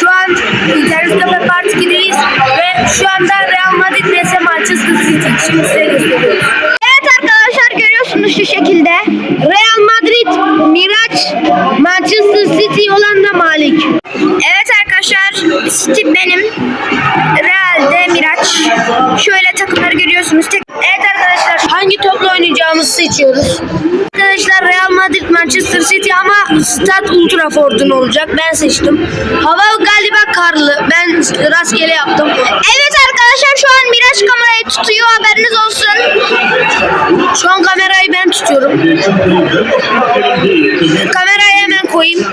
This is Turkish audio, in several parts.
Şu an İnternet Cafe Part 2'deyiz ve şu anda Real Madrid vs Manchester City. Şimdi size. Evet arkadaşlar görüyorsunuz şu şekilde. Real Madrid, Miraç, Manchester City olan da Malik. Evet arkadaşlar City benim. Real'de Miraç. Şöyle takımları görüyorsunuz. Tek... Evet arkadaşlar hangi topla oynayacağımızı seçiyoruz. Manchester City ama Stad Ultra Trafford'un olacak. Ben seçtim. Hava galiba karlı. Ben rastgele yaptım. Evet arkadaşlar şu an Miraç kamerayı tutuyor haberiniz olsun. Şu an kamerayı ben tutuyorum. Kamerayı hemen koyayım.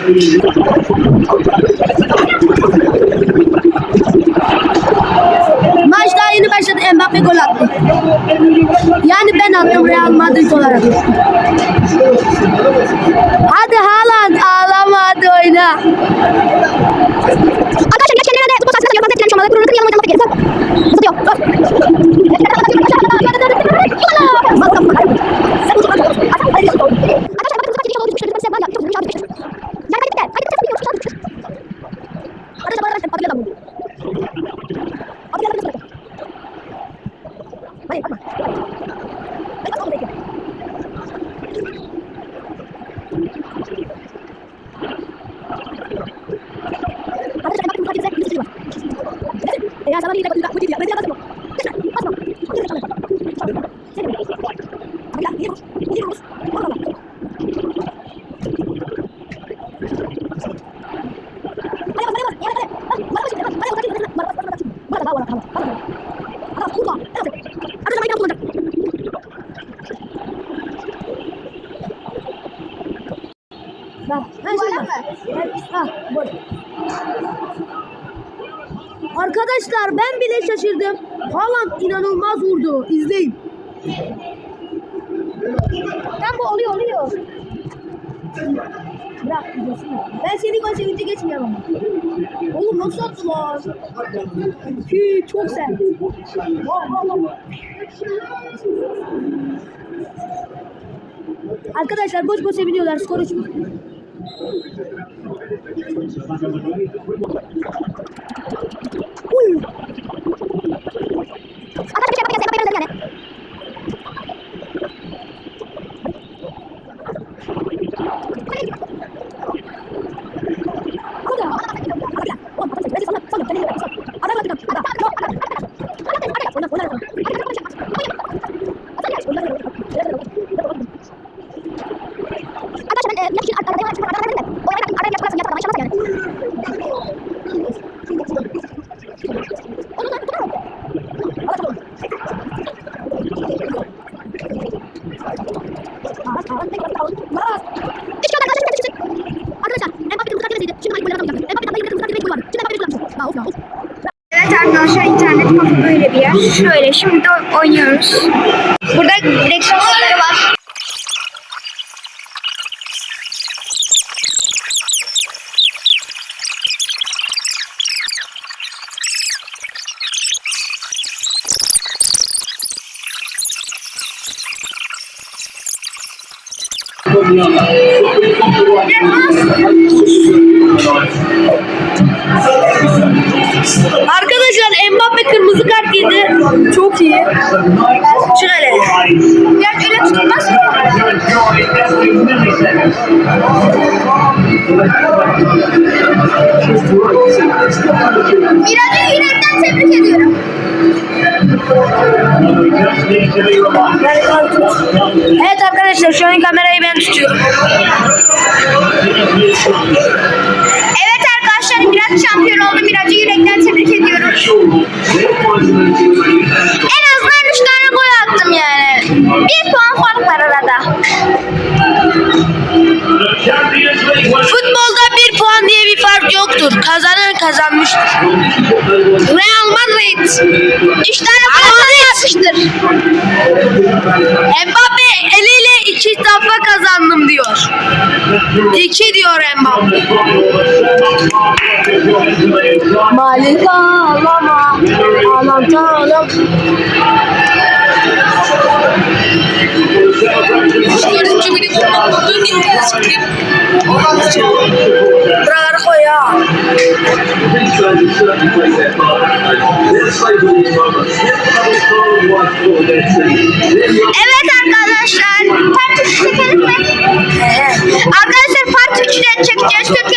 Mbappe gol attı. Yani ben attım Real Madrid olarak. Hadi Haaland ağlama hadi oyna. Arkadaşlar kendine de futbol sahasında yardım ettiren şamalı. Kurunu kırmayalım. Zıplıyor. Arkadaşlar bakın bu sefer çekici oldu. Düşürdüm size. Ben yaptım. Düşürdüm. Düşürdüm. Yani hadi gidelim. Hadi gidelim. Hadi gidelim. Arkadaşlar bana bakın. Atilla da vurdu. Atilla da vurdu. Hayır bakma. Hayır bakma. Bekle. Arkadaşlar bakın bu hareketler bir sürü var. Eğer sana bir de bakın bu gibi. Ben de basma. Basma. Basma. Hadi ya, gidiyoruz. Gidiyoruz. Allah Allah. Arkadaşlar ben bile şaşırdım. Haaland inanılmaz vurdu. İzleyin. Bu oluyor oluyor. Bırak gidiyorsun. Ben seni gol sevince geçmiyorum ama. Oğlum nasıl attı lan? Hi, çok sert. Arkadaşlar boş boş seviniyorlar. Skor 3 Uy. Arkadaşlar bir şey yapmayacağız. Yapmayacağız yani. Evet arkadaşlar internet kafe böyle bir yer. Şöyle şimdi oynuyoruz. Burada direksiyon tuşları var. Arkadaşlar Mbappe kırmızı kart yedi. Çok iyi. Çık hele. Gerçi öyle tutulmaz. Miraç'ı yürekten tebrik ediyorum. Evet arkadaşlar şu an kamerayı ben tutuyorum. Evet arkadaşlar Miraç şampiyon oldu. Miraç'ı yürekten tebrik ediyorum. En azından 3 tane gol attım yani. Bir puan fark var arada. Fark yoktur. Kazanan kazanmıştır. Real Madrid. 3 tane gol atmıştır. Mbappe eliyle iki defa kazandım diyor. İki diyor Mbappe. Malik ağlama. Ağlam ağlam. Dördüncü biri Buraları koy ya. Evet arkadaşlar. Part 3 çekelim mi? Arkadaşlar part 3'de çekeceğiz. Türkiye